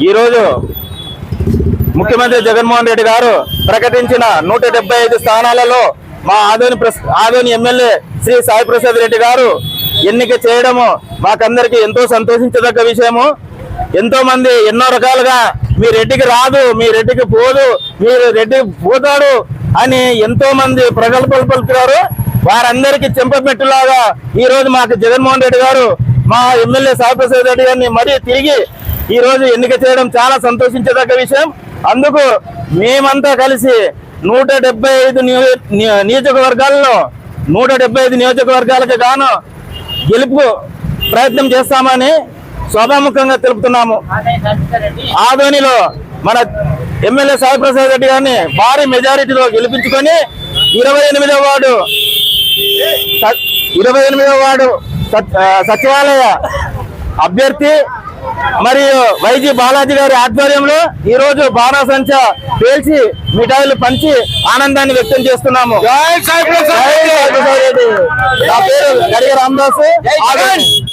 ఈరోజు ముఖ్యమంత్రి జగన్మోహన్ రెడ్డి గారు ప్రకటించిన నూట ఐదు స్థానాలలో మా ఆదోని ప్రస్- ఆదోని ఎమ్మెల్యే శ్రీ సాయి ప్రసాద్ రెడ్డి గారు ఎన్నిక చేయడము మాకందరికి ఎంతో సంతోషించదగ్గ విషయము. ఎంతో మంది ఎన్నో రకాలుగా మీ రెడ్డికి రాదు మీ రెడ్డికి పోదు మీరు రెడ్డికి పోతాడు అని ఎంతో మంది ప్రగల్భాలు పలుకుతారు వారందరికీ చెంపమెట్టులాగా ఈ రోజు మాకు జగన్మోహన్ రెడ్డి గారు మా ఎమ్మెల్యే సాయి ప్రసాద్ రెడ్డి గారిని మరీ తిరిగి ఈ రోజు ఎన్నిక చేయడం చాలా సంతోషించదగ్గ విషయం. అందుకు మేమంతా కలిసి నూట డెబ్బై ఐదు నియోజకవర్గాల్లో నూట డెబ్బై ఐదు నియోజకవర్గాలకు గాను గెలుపు ప్రయత్నం చేస్తామని స్వభాముఖంగా తెలుపుతున్నాము. ఆదోనిలో మన ఎమ్మెల్యే సాయిప్రసాద్ రెడ్డి గారిని భారీ మెజారిటీలో గెలిపించుకొని ఇరవై ఎనిమిదవ వార్డు ఇరవై ఎనిమిదవ వార్డు సచివాలయ అభ్యర్థి మరియు వైజీ బాలాజీ గారి ఆధ్వర్యంలో ఈ రోజు బాణాసంచ పేల్చి మిఠాయిలు పంచి ఆనందాన్ని వ్యక్తం చేస్తున్నాము. నా పేరు గడిగ రామదాసు.